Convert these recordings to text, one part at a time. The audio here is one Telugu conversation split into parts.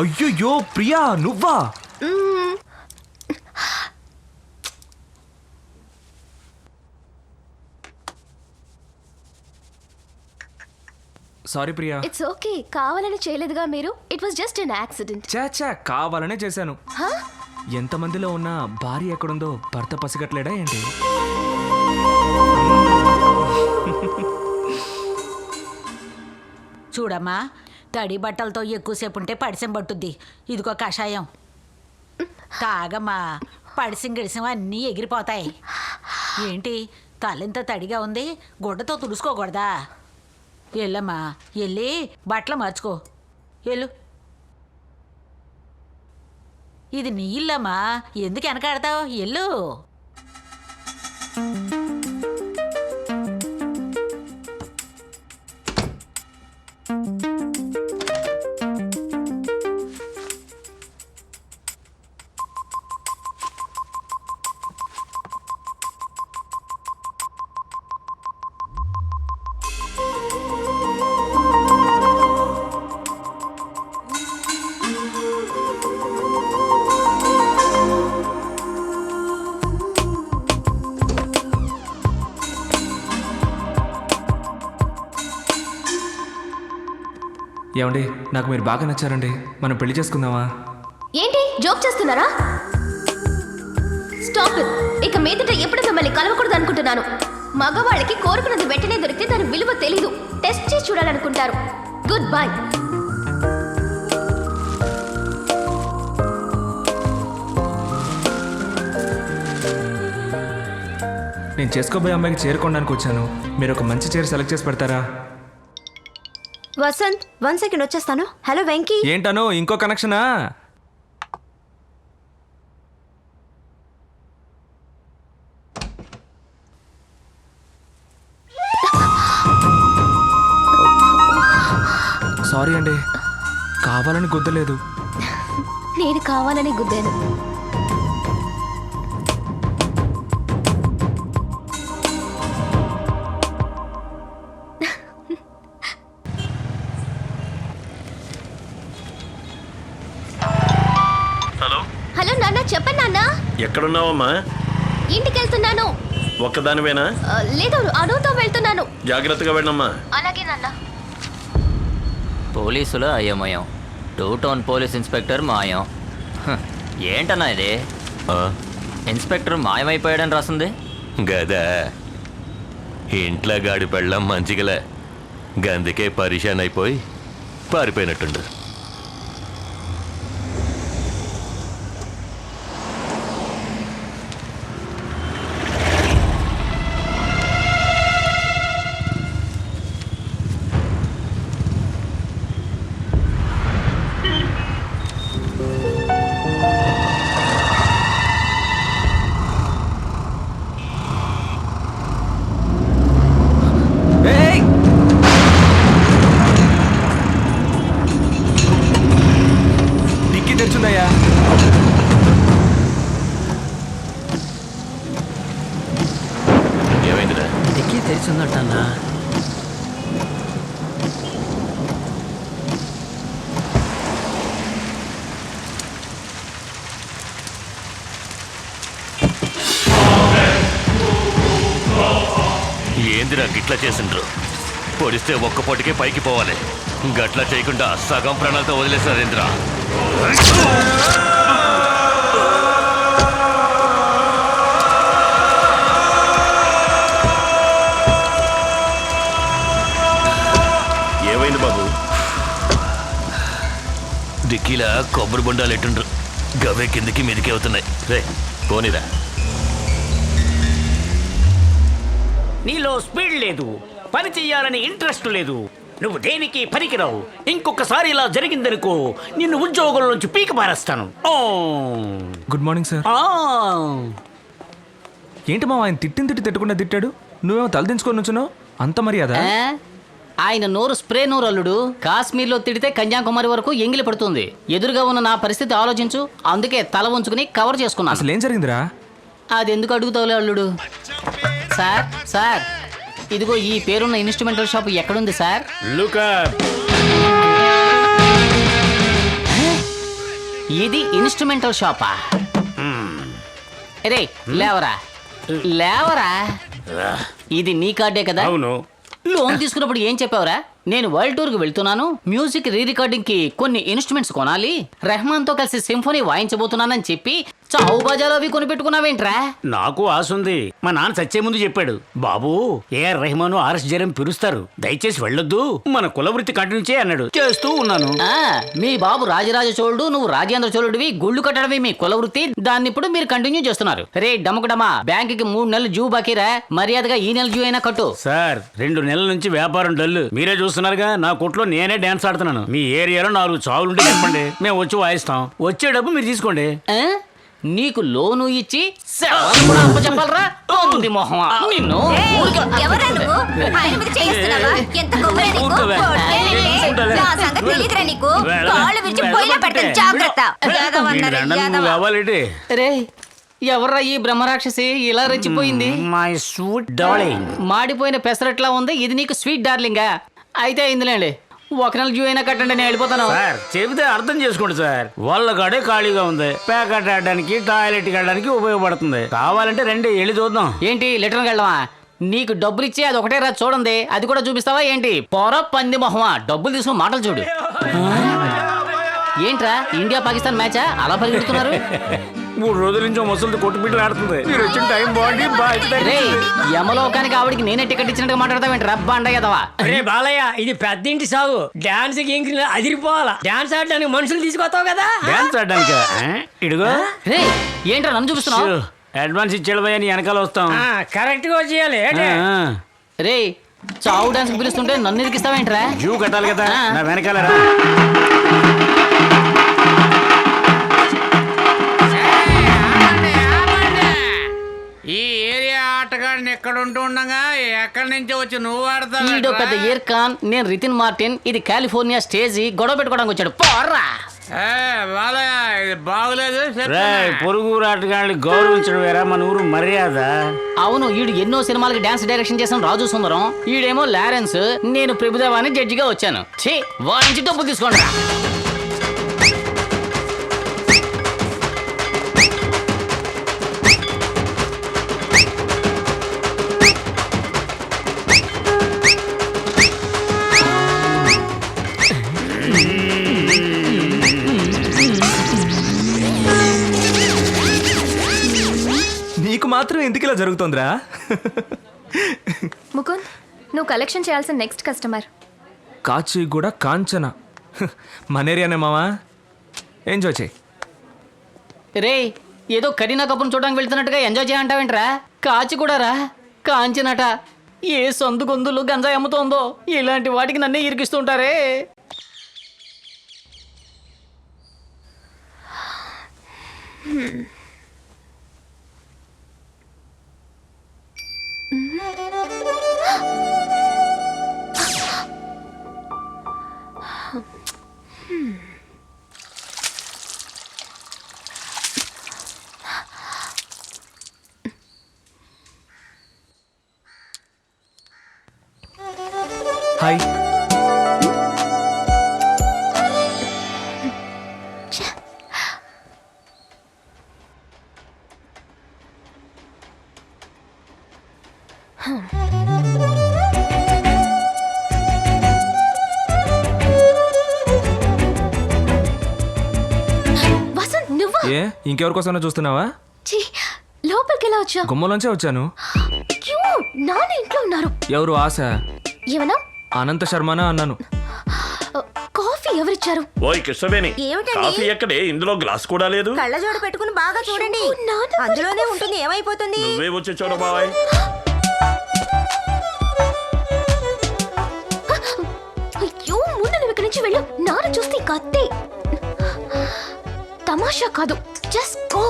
అయ్యయ్యో ప్రియా నువ్వా? సారీ ప్రియా. ఇట్స్ ఓకే కావాలని చేయలేదుగా మీరు. It was just an accident చాచా కావాలనే చేశాను. ఎంతమందిలో ఉన్న భార్య ఎక్కడుందో భర్త పసిగట్లేడా ఏంటి? చూడమ్మా తడి బట్టలతో ఎక్కువసేపు ఉంటే పడిసం పట్టుద్ది. ఇదిగో కషాయం. తాగమ్మా. పడిసం గిడిసం అన్నీ ఎగిరిపోతాయి. ఏంటి? తలెంత తడిగా ఉంది. గుడ్డతో తుడుచుకోకూడదా? వెళ్ళమ్మా వెళ్ళి బట్టలు మార్చుకో. వెళ్ళు ఇది నీ ఇల్లమ్మా. ఎందుకు వెనకాడతావు? ఎల్లు. ఏమండి నాకు మీరు బాగా నచ్చారండి. మనం పెళ్ళి చేసుకుందామా? ఏంటి? జోక్ చేస్తున్నారా? స్టాప్ ఇక మీదట ఎప్పుడు మిమ్మల్ని కలవకూడదు అనుకుంటున్నాను. మగవాళ్ళకి కోరుకున్నది వెంటనే దొరికితే దాని విలువ తెలీదు. టెస్ట్ చేసి చూడాలనుకుంటారు. గుడ్ బై నేను చేసుకోబోయే అమ్మాయికి చేరుకోవడానికి వచ్చాను. మీరు ఒక మంచి చీర సెలెక్ట్ చేసి పెడతారా? వసంత్ వన్ సెకండ్ వచ్చేస్తాను. హలో వెంకీ. ఏంటను ఇంకో కనెక్షనా సారీ అండి. కావాలని గుద్దలేదు. నేను కావాలని గుద్దాను. ఎక్కడున్నావమ్మా? ఇంటికి వెళ్తున్నాను ఒక్కదానివేనా లేదు అనుతో వెళ్తున్నాను. జాగ్రత్తగా వెళ్ళమ్మా. అలాగే నాన్న. పోలీసుల అయోమయం. టూ టౌన్ పోలీస్ ఇన్స్పెక్టర్ మాయం. హ, ఏంటన్నా ఇది? ఇన్స్పెక్టర్ మాయమైపోయాడని రాసింది? గదా. ఇంట్లో గాడి పెళ్ళం మంచిగలే. గందుకే పరిశాన్ అయిపోయి పారిపోయినట్టుండు. ఏందిరా గిట్లా చేసిండ్రు. పొడిస్తే ఒక్క పొటికే పైకి పోవాలి. గట్లా చేయకుండా సగం ప్రాణాలతో వదిలేసారేంద్రా ఏమైంది బాబు? డిక్కీలా కొబ్బరి బొండాలు ఎట్టుండ్రు. గవే కిందికి మీదికి అవుతున్నాయి. రే పోనీరా. నీలో స్పీడ్ లేదు పని చెయ్యాలని ఇంట్రెస్ట్ లేదు. నువ్వు దేనికి పనికిరావు? ఇంకొకసారి ఇలా జరిగిందనుకో నిన్ను ఉద్యోగం నుంచి పీక మారేస్తాను ఓ. Good morning sir. ఆ. ఏంటి మా ఆయన తిట్టిన తిట్టి తిట్టకుండా తిట్టాడు? నువ్వేమో తలదించుకొని నుంచున్నావు? అంత మర్యాద? ఆయన నోరు స్ప్రే నోరు అల్లుడు. కాశ్మీర్లో తిడితే కన్యాకుమారి వరకు ఎంగిలి పడుతుంది. ఎదురుగా ఉన్న నా పరిస్థితి ఆలోచించు. అందుకే తల ఉంచుకుని కవర్ చేసుకున్నాను. అసలు ఏం జరిగిందిరా? అది ఎందుకు అడుగుతావులే అల్లుడు? Sir sir. ఇదిగో ఈ పేరున్న ఇన్స్ట్రుమెంటల్ షాప్ ఎక్కడుంది సార్? లుకప్ ఇది ఇన్స్ట్రుమెంటల్ షాపా? రే లేవరా. లేవరా? ఇది నీ కార్డే కదా? అవును. లోన్ తీసుకున్నప్పుడు ఏం చెప్పావురా? నేను వరల్డ్ టూర్కి వెళ్తున్నాను మ్యూజిక్ రీ రికార్డింగ్కి కొన్ని ఇన్స్ట్రుమెంట్స్ కొనాలి రెహమాన్తో కలిసి సింఫోనీ వాయించబోతున్నానని చెప్పి చావు బాజాలు అవి కొనిపెట్టుకున్నావేంట్రా? నాకు ఆశ ఉంది. మా నాన్న చచ్చే ముందు చెప్పాడు. బాబు ఏఆర్ రెహమాన్ ఆర్ఎస్ జరం పిలుస్తారు. దయచేసి వెళ్ళొద్దు. మన కుల వృత్తి కంటిన్యూ చేయి అన్నాడు. చేస్తూ ఉన్నాను. ఆ మీ బాబు రాజరాజ చోళుడు నువ్వు రాజేంద్ర చోళుడివి గుళ్ళు కట్టడమే మీ కుల వృత్తి దాన్ని ఇప్పుడు మీరు కంటిన్యూ చేస్తున్నారు. రే డమకడమా బ్యాంక్కి మూడు నెలలు జూ బాకీరా? మర్యాదగా ఈ నెల జూ అయినా కట్టు. సార్ రెండు నెలల నుంచి వ్యాపారం డల్ మీరే చూస్తున్నారుగా నా కొట్లో నేనే డాన్స్ ఆడుతున్నాను. మీ ఏరియాలో నాలుగు చావులుంటే చెప్పండి. మేము వచ్చి వాయిస్తాం. వచ్చే డబ్బు మీరు తీసుకోండి. ఆ? నీకు లోను ఇచ్చి అప్పచెప్పాలరా? ఉంది మొహమా? నిన్ను ఎవర్రా ఈ బ్రహ్మరాక్షసి? ఇలా రెచ్చిపోయింది. My sweet darling. మాడిపోయిన పెసరట్లా ఉంది. ఇది నీకు స్వీట్ డార్లింగా. అయితే అయిందిలేండి ఒక నెల జూ అయినా కట్టండి నేను వెళ్ళిపోతాను. సార్ చెబితే అర్థం చేసుకోండి సార్. వాళ్ళ కాడే ఖాళీగా ఉంది. ప్యాకెట్ ఆడడానికి టాయిలెట్ వెళ్ళడానికి ఉపయోగపడుతుంది. కావాలంటే రండి వెళ్ళి చూద్దాం. ఏంటి లిటర్కి వెళ్ళవా? నీకు డబ్బులు ఇచ్చి అది ఒకటే రా చూడండి. అది కూడా చూపిస్తావా ఏంటి? పొర పంది మొహమా? డబ్బులు తీసుకుని మాటలు చూడు. ఏంట్రా ఇండియా పాకిస్తాన్ మ్యాచా? అలా పరిగెడుతున్నారు? మూడు రోజుల నుంచి ముసలిది కొట్టుబిడ్డలు ఆడుతుంది. మీరు వచ్చిన టైం బాగుండి రే యమలోకానికి ఆవిడికి నేనే టికెట్ ఇచ్చినట్టుగా మాట్లాడతావేంటి రబ్బా అండయ్యదవా అరే బాలయ్య ఇది పెద్ద ఇంటి సాగు. డాన్స్కి అదిరిపోవాలా. డాన్స్ ఆడడానికి మనుషులు తీసుకొస్తావు కదా? డాన్స్ ఆడడానికి ఇడుగో. రే ఏంట్రా నన్ను చూపిస్తున్నావు? అడ్వాన్స్ ఇచ్చేడు భయ్యా నీ వెనకాల వస్తాం. కరెక్ట్గా? ఆ. రే చావు డాన్స్ పిలుస్తుంటే నన్ను ఇరికిస్తావేంట్రా జూ కట్టాలి కదా. నా వెనకాల ఆటగాడిని ఎక్కడ ఉంటూ ఉండగా ఎక్కడి నుంచి వచ్చి నువ్వు ఈడో పెద్ద ఆడతావు ఇయర్ ఖాన్ నేను రితిన్ మార్టిన్ ఇది కాలిఫోర్నియా స్టేజి గొడవ పెట్టుకోవడానికి వచ్చాడు. పోర్రా! బాలయ్య ఇది బాగులేదు రే పొరుగు ఆటగాళ్ళని గౌరవించడం వేరా? మన ఊరు మర్యాద. అవును ఈడు ఎన్నో సినిమాలకి డాన్స్ డైరెక్షన్ చేసిన రాజు సుందరం ఈడేమో లారెన్స్ నేను ప్రభుదేవాని జడ్జిగా వచ్చాను. ఛీ వాడించి డబ్బులు తీసుకోండి. జరుగుతోందిరా? ముకుంద్ నువ్వు కలెక్షన్ చేయాల్సిన నెక్స్ట్ కస్టమర్. కాచిగూడ కాంచన. మనేరియానే మావా? ఎంజాయ్ చేయి. రే ఏదో కరీనా కపూర్ చూడడానికి వెళ్తున్నట్టుగా ఎంజాయ్ చేయంటావేంట్రా కాచి కూడా రా. కాంచినట. ఏ సందు గొంతులు గంజాయి అమ్ముతోందో? ఇలాంటి వాటికి నన్నే ఇరికిస్తుంటారే. హాయ్. వసంత్ నువ్వా? ఏ ఇంకెవరి కోసమైనా చూస్తున్నావా? ఛీ, లోపలికి ఎలా వచ్చా గుమ్మలోంచే వచ్చాను. నాన్న ఇంట్లో ఉన్నారు. ఎవరు ఆశ? ఏమన్నా? అనంత శర్మనా అన్నాను. కాఫీ ఎవరిచ్చారు? ఓయ్ కృష్ణవేణి ఏమిటండి? కాఫీ ఎక్కడే? ఇందులో గ్లాస్ కూడా లేదు. కళ్ళజోడు పెట్టుకుని బాగా చూడండి. అందులోనే ఉంటుంది ఏమైపోతుంది? నువ్వే వచ్చి చూడ బాబాయ్. అయ్యో ముందు నువ్వు ఇక్కడి నుంచి వెళ్ళు. నాన్న చూస్తే ఇంకా అత్తే తమాషా కాదు జస్ట్ గో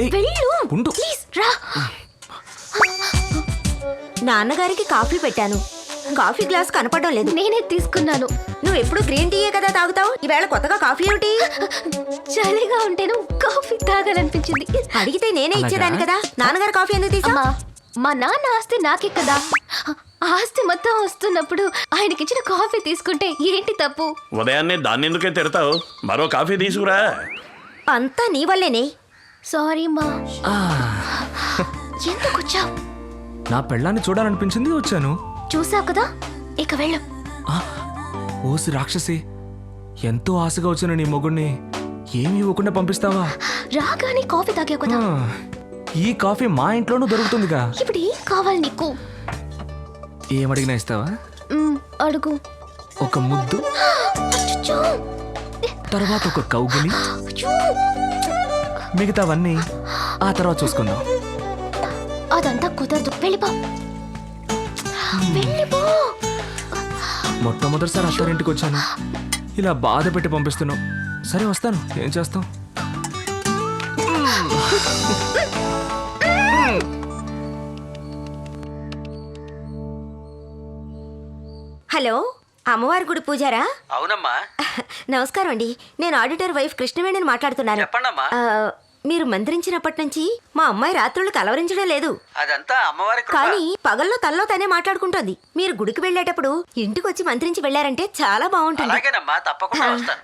ఏయ్, వెళ్ళు. ఉండు. ప్లీజ్ రా. నాన్నగారికి కాఫీ పెట్టాను. కాఫీ గ్లాస్ కనపడడం లేదు. నేనే తీసుకున్నాను. నువ్వు ఎప్పుడు గ్రీన్ టీయే కదా తాగుతావు? ఈవేళ కొత్తగా కాఫీ ఏమిటి? చలిగా ఉంటేను కాఫీ తాగాలనిపించింది. అడిగితే నేనే ఇచ్చేదాన్ని కదా. నాన్నగారు కాఫీ ఎందుకు తీసా అమ్మా మా నాన్న ఆస్తి నాకే కదా. ఆస్తి మొత్తం వస్తున్నప్పుడు ఆయనకిచ్చిన కాఫీ తీసుకుంటే ఏంటి తప్పు? ఉదయాన్నే దాన్ని ఎందుకే తిడతావు మరో కాఫీ తీసుకురా. అంతా నీ వల్లేనే. సారీ మా. ఎందుకు వచ్చావు నా పెళ్ళాన్ని చూడాలనిపించింది వచ్చాను. చూసావు కదా? ఇక వెళ్ళు. ఓసి రాక్షసి. ఎంతో ఆశగా వచ్చిన నీ మొగుడిని ఏమి ఇవ్వకుండా పంపిస్తావా? రాగానే కాఫీ తాగావు కదా. ఈ కాఫీ మా ఇంట్లోనూ దొరుకుతుందిగా. ఇప్పుడు ఏం కావాలి నీకు? ఏమడిగినా ఇస్తావా? అడుగు. ఒక ముద్దు. అచ్చచ్చో! తర్వాత ఒక కౌగులి. అచ్చో! మిగతావన్నీ ఆ తర్వాత చూసుకుందాం. అదంతా కుదరదు. వెళ్ళిపో. వెళ్ళిపో. మొట్టమొదటిసారి అత్తారింటికి వచ్చాను. ఇలా బాధ పెట్టి పంపిస్తున్నావు. సరే వస్తాను. ఏం చేస్తాం హలో అమ్మవారి గుడి పూజారా? అవునమ్మా. నమస్కారం అండి. నేను ఆడిటర్ వైఫ్ కృష్ణవేణిని మాట్లాడుతున్నాను. చెప్పండమ్మా. మీరు మంత్రించినప్పటి నుంచి మా అమ్మాయి రాత్రులు కలవరించడం లేదు. అదంతా అమ్మవారి కానీ పగల్లో తల్లో తనే మాట్లాడుకుంటోంది. మీరు గుడికి వెళ్ళేటప్పుడు ఇంటికి వచ్చి మంత్రించి వెళ్ళారంటే చాలా బాగుంటుంది. అలాగేనమ్మా తప్పకుండా ఆ. వస్తాను.